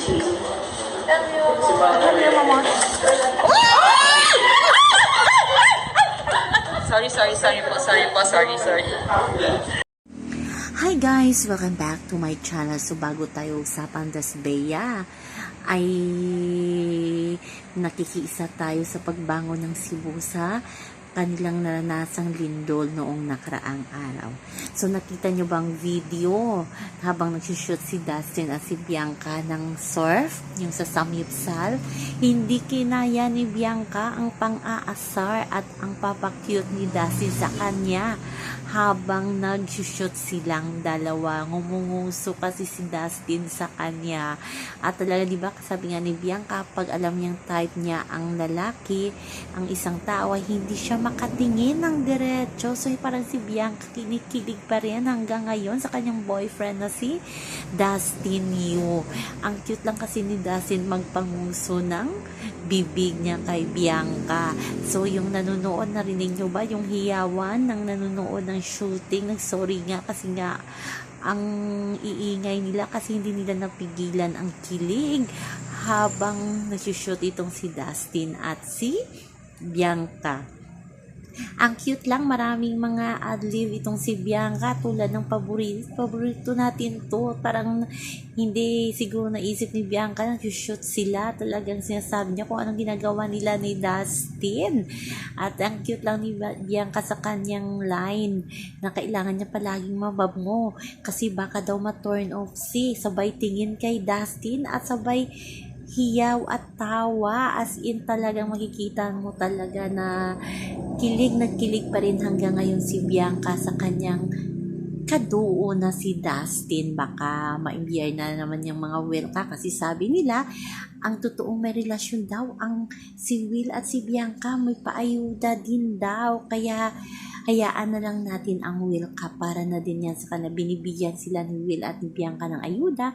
Sorry, sorry, sorry po. Sorry po, sorry, sorry. Hi guys! Welcome back to my channel. So bago tayo usapan das Bea, ay nakikiisa tayo sa pagbangon ng Cebu sa kanilang naranasang lindol noong nakaraang araw. So nakita nyo bang video habang nagsishoot si Dustin at si Bianca ng surf, yung sa Samyupsal? Hindi kinaya ni Bianca ang pang-aasar at ang papakyut ni Dustin sa kanya habang nag-shoot silang dalawa. Ngumunguso kasi si Dustin sa kanya. At talaga, di ba, sabi nga ni Bianca, pag alam niyang type niya ang lalaki, ang isang tao, hindi siya makatingin ng diretso. So, parang si Bianca kinikilig pa rin hanggang ngayon sa kanyang boyfriend na si Dustin Yu. Ang cute lang kasi ni Dustin magpanguso ng bibig niya kay Bianca. So, yung nanonood, narinig nyo ba yung hiyawan ng nanonood ng shooting? Nag-sorry nga kasi nga ang iingay nila kasi hindi nila napigilan ang kilig habang nagsushoot itong si Dustin at si Bianca. Ang cute lang, maraming mga ad-lib itong si Bianca tulad ng paborito. Paborito natin to. Parang hindi siguro naisip ni Bianca na shoot sila. Talagang sinasabi niya kung anong ginagawa nila ni Dustin. At ang cute lang ni Bianca sa kanyang line na kailangan niya palaging mabango kasi baka daw ma-turn off si sabay tingin kay Dustin at sabay hiyaw at tawa as in talagang makikita mo talaga na kilig na kilig pa rin hanggang ngayon si Bianca sa kanyang kaduo na si Dustin. Baka maimbiyay na naman yung mga Will ka kasi sabi nila, ang totoong may relasyon daw ang si Will at si Bianca may paayuda din daw. Kaya hayaan na lang natin ang Will ka para na din yan sa kanila. Binibigyan sila ni Will at ni Bianca ng ayuda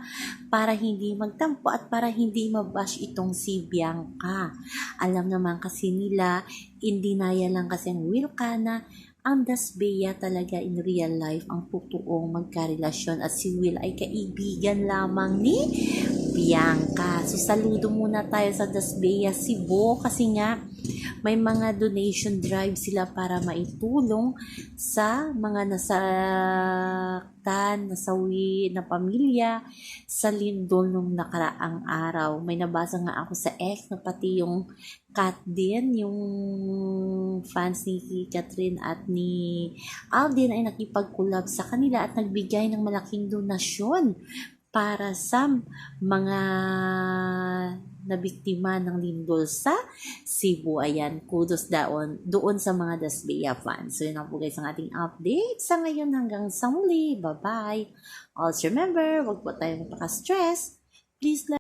para hindi magtampo at para hindi mabash itong si Bianca. Alam naman kasi nila, hindi naya lang kasi ang Will ka na ang Dasbea talaga in real life ang totoong magkarelasyon at si Will ay kaibigan lamang ni Bianca. So saludo muna tayo sa Dasbea Cebu kasi nga may mga donation drive sila para maitulong sa mga nasaktan, nasawi na pamilya sa lindol nung nakaraang araw. May nabasa nga ako sa X na pati yung Kat din, yung fans ni Catherine at ni Aldin ay nakipag-collab sa kanila at nagbigay ng malaking donasyon para sa mga nabiktima ng lindol sa Cebu. Ayan, kudos daon doon sa mga Dasbea fans. So, yun ang po guys ang ating update sa ngayon hanggang sa muli. Bye-bye. Also remember, wag po tayo magpaka-stress. Please like